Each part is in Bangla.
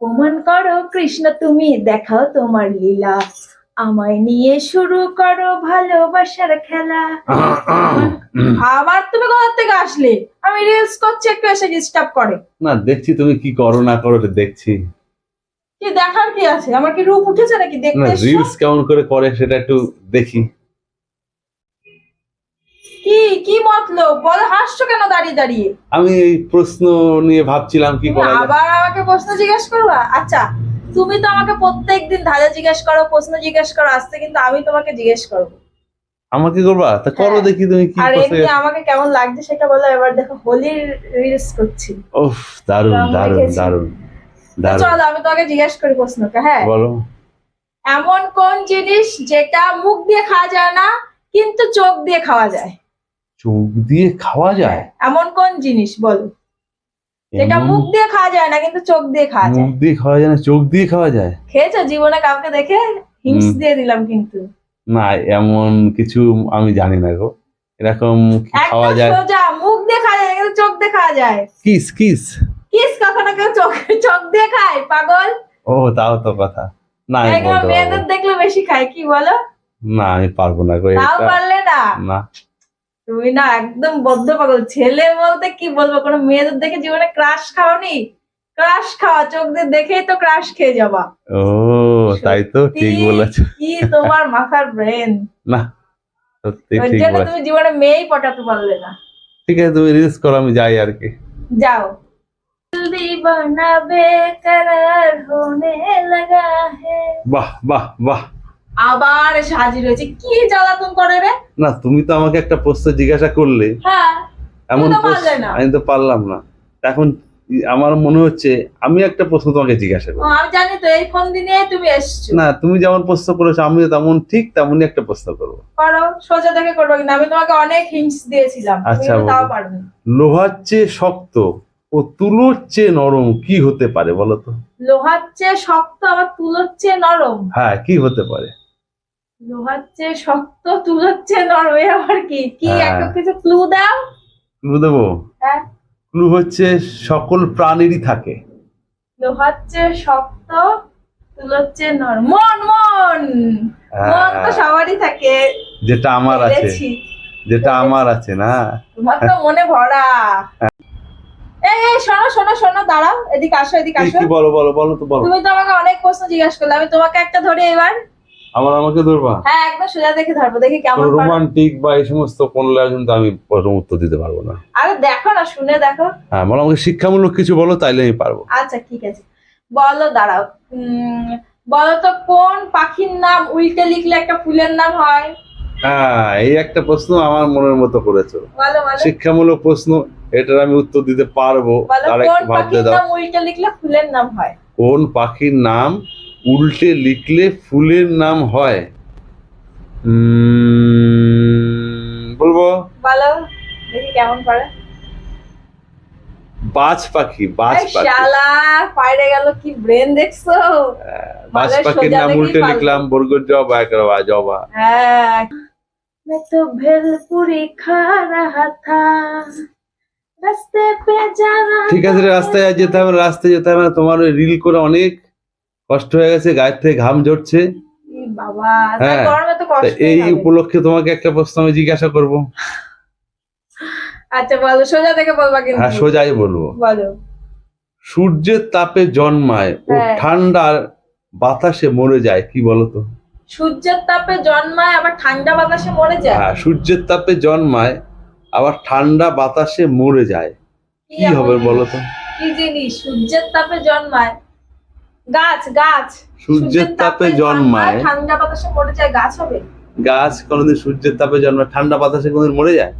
প্রমাণ করো কৃষ্ণ তুমি দেখাও তোমার লীলা। আমায় নিয়ে শুরু করো ভালোবাসার খেলা। আবার তুমি কোথা থেকে আসলে? আমি রিলস করছি একটু এসে ডিস্টার্ব করে। না দেখছি তুমি কি করো না করো দেখছি। কি দেখার কি আছে? আমার কি রূপ উঠেছে নাকি দেখতে রিলস কেমন করে করে সেটা একটু দেখি। কি কি মতলব? বল হাসছো কেন দাঁড়িয়ে দাঁড়িয়ে? আমি এই প্রশ্ন নিয়ে ভাবছিলাম কি করা যায়। আবার আমাকে প্রশ্ন জিজ্ঞেস করবা? আচ্ছা তুমি তো আমাকে প্রত্যেকদিন ধাঁধা জিজ্ঞেস করো প্রশ্ন জিজ্ঞেস করো আসতে কিন্তু আমি তোমাকে জিজ্ঞেস করব। আমাকে করবা? তা করো হ্যাঁ। দেখি তুমি কি আর এমনি আমাকে কেমন লাগছে সেটা বলো এবার দেখো হোলির রিলস করছি। উফ মেখেছি। দারুণ তো দারুণ চলো আমি তোমাকে জিজ্ঞেস করি প্রশ্নটা হ্যাঁ? বলো। এমন কোন জিনিস যেটা মুখ দিয়ে খাওয়া যায় না কিন্তু চোখ দিয়ে খাওয়া যায়? চোখ দিয়ে খাওয়া যায়? এমন কোন জিনিস বলো। এমন মুখ দিয়ে খাওয়া যায় না কিন্তু চোখ দিয়ে খাওয়া যায়। মুখ দিয়ে খাওয়া যায় না চোখ দিয়ে খাওয়া যায়? খেয়েছো? জীবনে কাউকে দেখে হিংস দিয়ে দিলাম কিন্তু। না এমন কিছু আমি জানি না গো। এরকম খাওয়া যায়? সোজা মুখ দিয়ে খাওয়া যায় কিন্তু চোখ দিয়ে খাওয়া যায়। Kiss kiss? কিস কখনো কেউ চোখ চোখ দিয়ে খায়? পাগল? ও তাও তো কথা। না মেয়েদের দেখলে বেশি খায় কি বলো? না আমি পারব না গো তাও পারলে না? না। তুমি না একদম বদ্ধ পাগল ছেলে বলতে কি বলব? কোনো মেয়েদের দেখে জীবনে ক্রাশ খাওনি? ক্রাশ খাওয়া চোখ দিয়ে দেখেই তো ক্রাশ খেয়ে যাবা ও তাই তো ঠিক বলেছ। কি তোমার মাথার ব্রেন না সত্যি ঠিক বলেছ। তুমি জীবনে মেয়েই পটাতে পারলে না। ঠিক আছে তুমি রিলস করো আমি যাই আর কি। যাও। বাহ বাহ বাহ। আবার এসে হাজির হয়েছে। কি জ্বালাতন করে রে? না তুমি তো আমাকে একটা প্রশ্ন জিজ্ঞাসা করলে। হ্যাঁ এমন। আমি তো পারলাম না। এখন আমার মনে হচ্ছে আমি একটা প্রশ্ন তোমাকে জিজ্ঞাসা ও, করব আমি জানি তো এই ফোন দিনে তুমি এসছো? না তুমি যেমন প্রশ্ন করেছ আমিও তেমন ঠিক তেমনই একটা প্রশ্ন করব। করো সোজা থেকে করব কিন্তু আমি তোমাকে অনেক হিংস দিয়েছিলাম। আচ্ছা, তাও পারবে লোহার চেয়ে শক্ত ও তুলোর চেয়ে নরম কি হতে পারে বলো তো? লোহার চেয়ে শক্ত আবার তুলোর চেয়ে নরম? হ্যাঁ কি হতে পারে? লোহার চেয়ে শক্ত তুলোর চেয়ে নরম আবার কি? কি হ্যাঁ। একটা কিছু ক্লু দাও। ক্লু দেবো? হ্যাঁ। ক্লু হচ্ছে সকল প্রাণীরই থাকে। লোহার চেয়ে শক্ত তুলোর চেয়ে নরম। মন মন! মন তো হ্যাঁ, সবারই থাকে। যেটা আমার আছে। যেটা আমার আছে না? তোমার তো মনে ভরা। এই শোনো শোনো শোনো দাঁড়াও। এদিকে আসো এদিকে আসো। বলো বলো বলো তো বলো। তুমি তো আমাকে অনেক প্রশ্ন জিজ্ঞাসা করলে। আমি তোমাকে একটা ধরে এবার। আবার আমাকে ধরবা? হ্যাঁ একদম সোজা দেখে ধরবো দেখি কেমন। রোমান্টিক বা এই সমস্ত কোনলে কিন্তু আমি প্রথম উত্তর দিতে পারব না। আরে দেখো না শুনে দেখো। হ্যাঁ বলো আমাকে শিক্ষামূলক কিছু বলো তাইলে আমি পারব। আচ্ছা ঠিক আছে। বলো দাঁড়াও। বলো তো কোন পাখির নাম উল্টে লিখলে একটা ফুলের নাম হয়? হ্যাঁ এই একটা প্রশ্ন আমার মনের মতো করেছ। শিক্ষামূলক প্রশ্ন এটার আমি উত্তর দিতে পারব। আর কোন একটু ভাবতে পাখির দাও। নাম উল্টে লিখলে ফুলের নাম হয়? কোন পাখির নাম উল্টে লিখলে ফুলের নাম হয় উম, বলবো বলো দেখি কেমন পারে বাজ পাখি বাজ এই পাখি শালা পাইরে গেল কি ব্রেন দেখছো বাজ ভালো পাখির সোজা নাম দেখেই উল্টে পারবো। লিখলাম বরগর জবা একরবা জবা হ্যাঁ मैं तो भेलपुरी खा रहा था रास्ते पे जा रहा ঠিক আছে রে, রাস্তায় আর যেতে হবে না, রাস্তায় যেতে হবে না। তোমার ওই রিল করে অনেক কষ্ট হয়ে গেছে গায়ের থেকে ঘাম ঝরছে। হ্যাঁ, এই উপলক্ষে তোমাকে একটা প্রশ্ন আমি জিজ্ঞাসা করব। আচ্ছা বলো সোজা থেকে বলবা কিন্তু। হ্যাঁ সোজাই বলব। বলো। সূর্যের তাপে জন্মায় ও হ্যাঁ। ঠান্ডার বাতাসে মরে যায় কি বলতো সূর্যের তাপে জন্মায় আবার ঠান্ডা বাতাসে মরে যায়? হ্যাঁ সূর্যের তাপে জন্মায় আবার ঠান্ডা বাতাসে মরে যায়। কি হবে বলতো কি জিনিস? সূর্যের তাপে জন্মায় গাছ গাছ। সূর্যের তাপে জন্মায়। ঠান্ডা বাতাসে মরে যায় গাছ হবে। গাছ কোনোদিন সূর্যের তাপে জন্মায় ঠান্ডা বাতাসে কোনোদিন মরে যায়?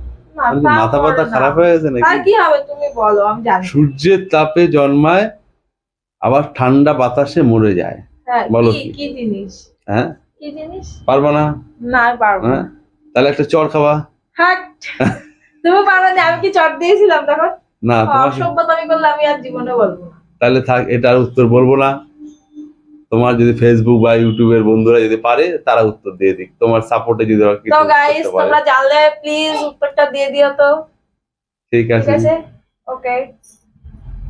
মাথা পাতা খারাপ হয়ে গেছে নাকি? কি হবে তুমি বলো আমি জানি সূর্যের তাপে জন্মায় আবার ঠান্ডা বাতাসে মরে যায়। হ্যাঁ বলো কি জিনিস? হ্যাঁ? কি জিনিস? পারবা না? না পারব না। হ্যাঁ? তাহলে একটা চড় খাওয়া হাট! তুমি পারো না আমি কি চট দিয়েছিলাম তখন? না তোমাকে অসভ্যতামি করলে আমি আর জীবনে বলব তাহলে থাক এটার উত্তর বলব না। তোমার যদি ফেসবুক বা ইউটিউবের বন্ধুরা যদি পারে তারা উত্তর দিয়ে দিক। তোমার সাপোর্টে যদি ওরা কিছু তো গাইস তোমরা জানলে প্লিজ উত্তরটা দিয়ে দিও তো। ঠিক আছে। ওকে